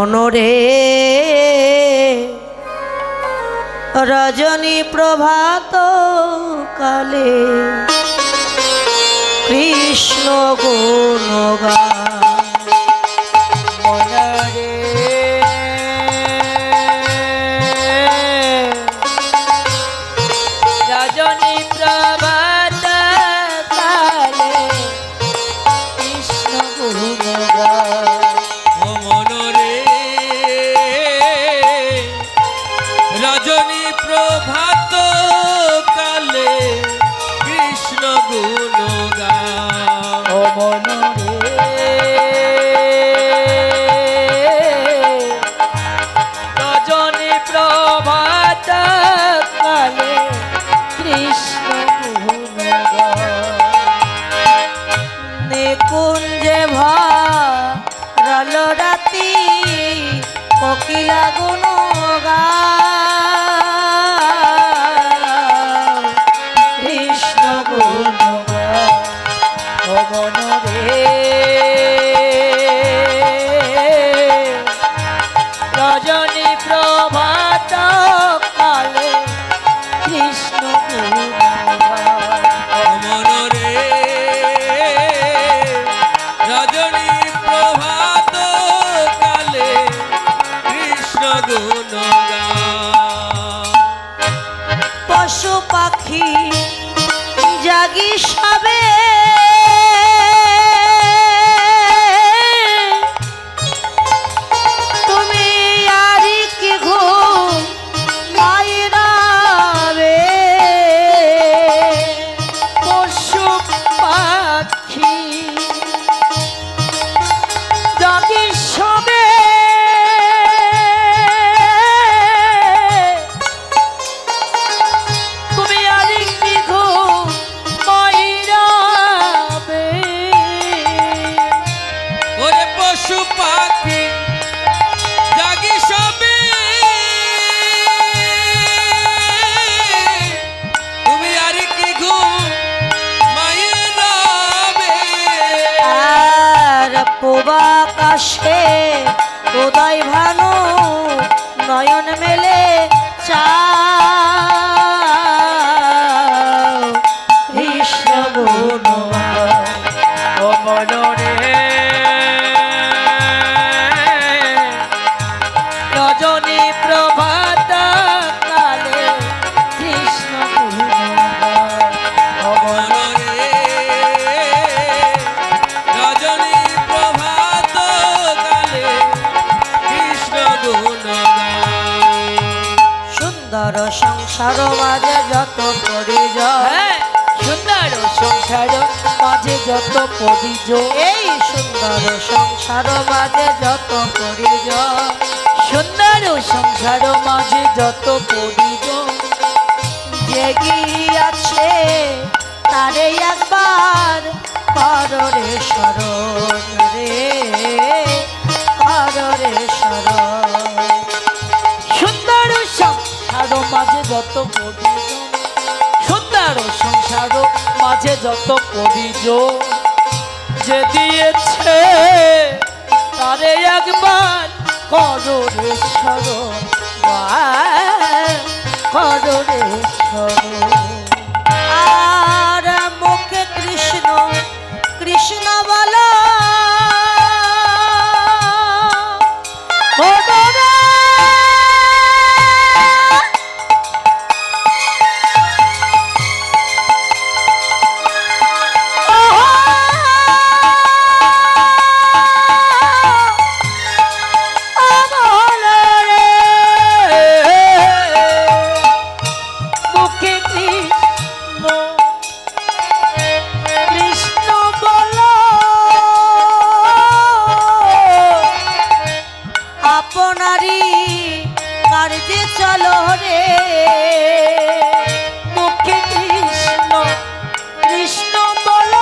মনরে। রজনী প্রভাত কালে কৃষ্ণ গুণগা রজনী রজনী পশু পাখি জাগি সবে পূবাকাশে উদয় ভানু নয়ন মেলে চা সংসার মাঝে যত পরিজয় সুন্দর। সংসার মাঝে যত পরিজন এই সুন্দর। সংসার মাঝে যত পরিজয় সুন্দর। সংসার মাঝে যত পরিজন জেগিয়াছে তারে একবার কররে শরণ রে কররে শরণ মাঝে যত কবি সুন্দর সংসার, মাঝে যত পরিজন যে দিয়েছে তারে একবার কররে শরণ করোরে শরণ চলো রে। মুখে কৃষ্ণ কৃষ্ণ বল।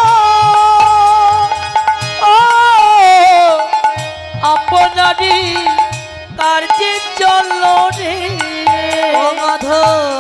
ও আপনারই কার্যে চল রে। কৃষ্ণ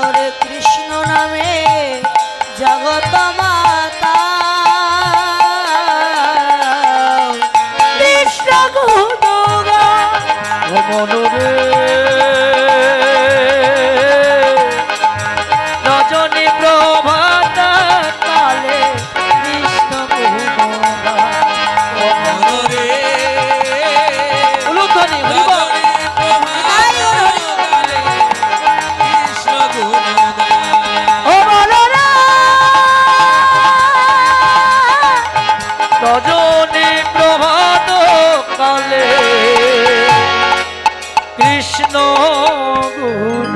রজনী প্রভাত কালে কৃষ্ণ গুণ